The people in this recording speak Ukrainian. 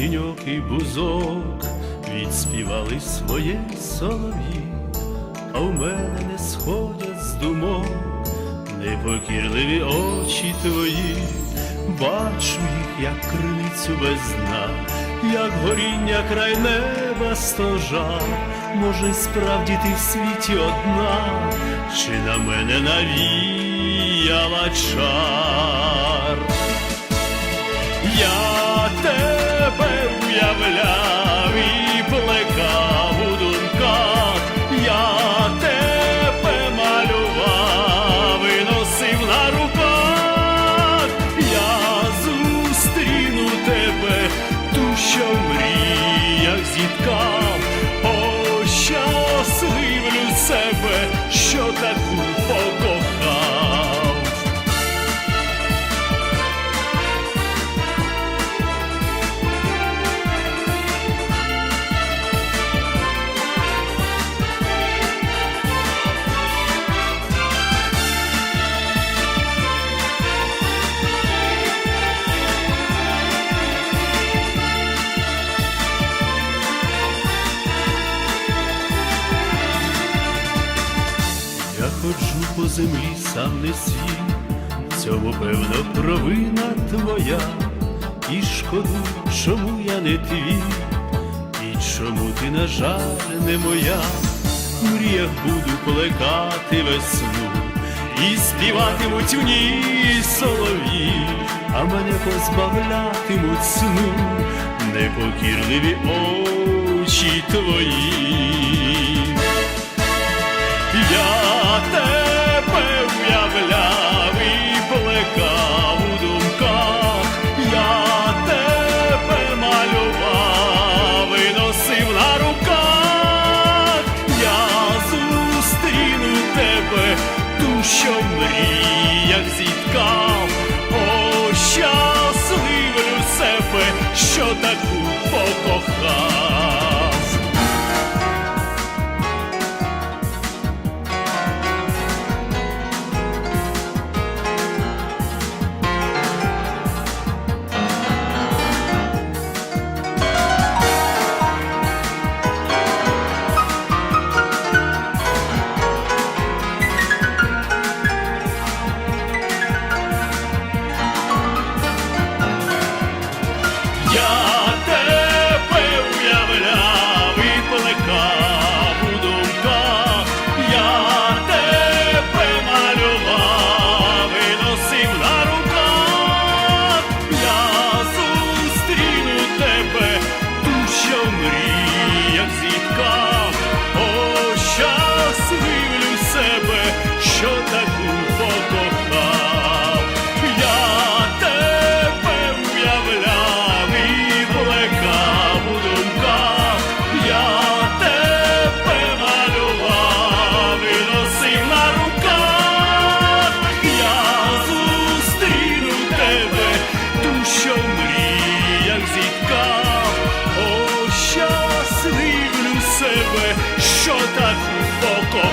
Відбуяв синьокий бузок, відспівали своє солов'ї, а в мене не сходять з думок непокірливі очі твої, бачу їх, як криницю без як горіння край неба стожа. Може, справді ти в світі одна, чи на мене навіяла чар? Мріях по землі, сам не свій, в цьому певно провина твоя, і шкоду, чому я не твій, і чому ти, на жаль, не моя, в мріях буду плекати весну, і співатимуть в ній солов'ї, а мене позбавлятимуть сну, непокірливі очі твої. Таку покохав. Я тебе уявляв і плекав я тебе малював і на руках, я зустріну тебе, ту, в мріях зіткав, тебе, що так глибоко